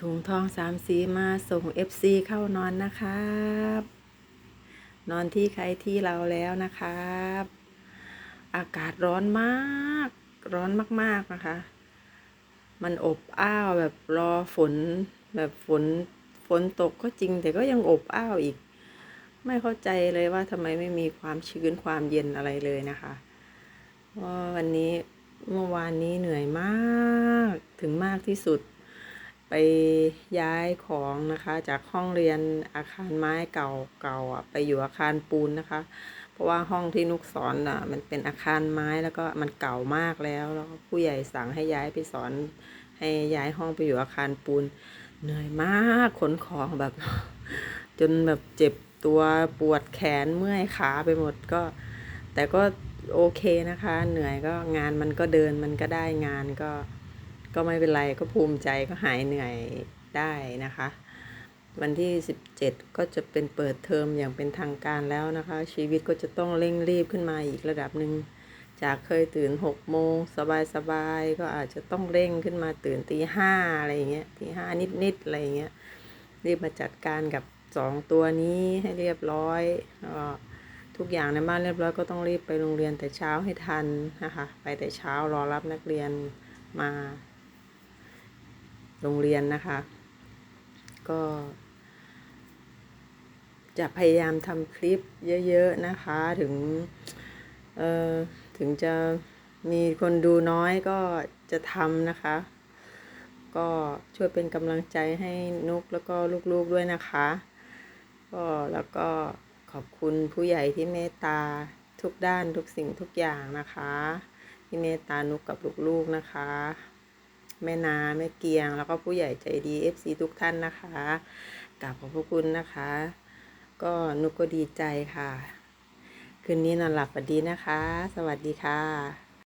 ถุงทองสามสีมาส่ง FC เข้านอนนะครับ นอนที่ใครที่เราแล้วนะครับ อากาศร้อนมาก ร้อนมาก ๆ นะคะ มันอบอ้าวแบบรอฝนแบบฝนฝนตกก็จริง แต่ก็ยังอบอ้าวอีก ไม่เข้าใจเลยว่าทำไมไม่มีความชื้นความเย็นอะไรเลยนะคะเพราะวันนี้เมื่อวานนี้เหนื่อยมากถึงมากที่สุด ไปย้ายของนะคะ จากห้องเรียนอาคารไม้เก่าเก่าอะไปอยู่อาคารปูนนะคะ เพราะว่าห้องที่นุกสอนอะมันเป็นอาคารไม้แล้วก็มันเก่ามากแล้วแล้วผู้ใหญ่สั่งให้ย้ายไปสอน ให้ย้ายห้องไปอยู่อาคารปูนเหนื่อยมากขนของแบบ จนแบบเจ็บตัวปวดแขนเมื่อยขาไปหมดก็ แต่ก็โอเคนะคะ เหนื่อยก็งานมันก็เดินมันก็ได้งานก็ ก็ไม่เป็นไรก็ภูมิใจก็หายเหนื่อยได้นะคะ วันที่ 17 ก็จะเป็นเปิดเทอมอย่างเป็นทางการแล้วนะคะ ชีวิตก็จะต้องเร่งรีบขึ้นมาอีกระดับหนึ่งจากเคยตื่น6โมงสบายๆก็อาจจะต้องเร่งขึ้นมาตื่นตีห้าอะไรเงี้ยตีห้านิดๆอะไรเงี้ยรีบมาจัดการกับสองตัวนี้ให้เรียบร้อยก็ทุกอย่างในบ้านเรียบร้อยก็ต้องรีบไปโรงเรียนแต่เช้าให้ทันนะคะ ไปแต่เช้ารอรับนักเรียนมา โรงเรียนนะคะ ก็ จะพยายามทำคลิปเยอะ ๆ นะคะ ถึง เอ่อ ถึงจะมีคนดูน้อยก็จะทำนะคะ ก็ช่วยเป็นกำลังใจให้นุกแล้วก็ลูกๆด้วยนะคะ ก็แล้วก็ขอบคุณผู้ใหญ่ที่เมตตาทุกด้านทุกสิ่งทุกอย่างนะคะ ที่เมตตานุกกับลูกๆนะคะ แม่นาแม่เกียง แล้วก็ผู้ใหญ่ใจดี FC ทุกท่านนะคะกราบขอบพระคุณนะคะ ก็นุกก็ดีใจค่ะ คืนนี้นอนหลับฝันดีนะคะ สวัสดีค่ะ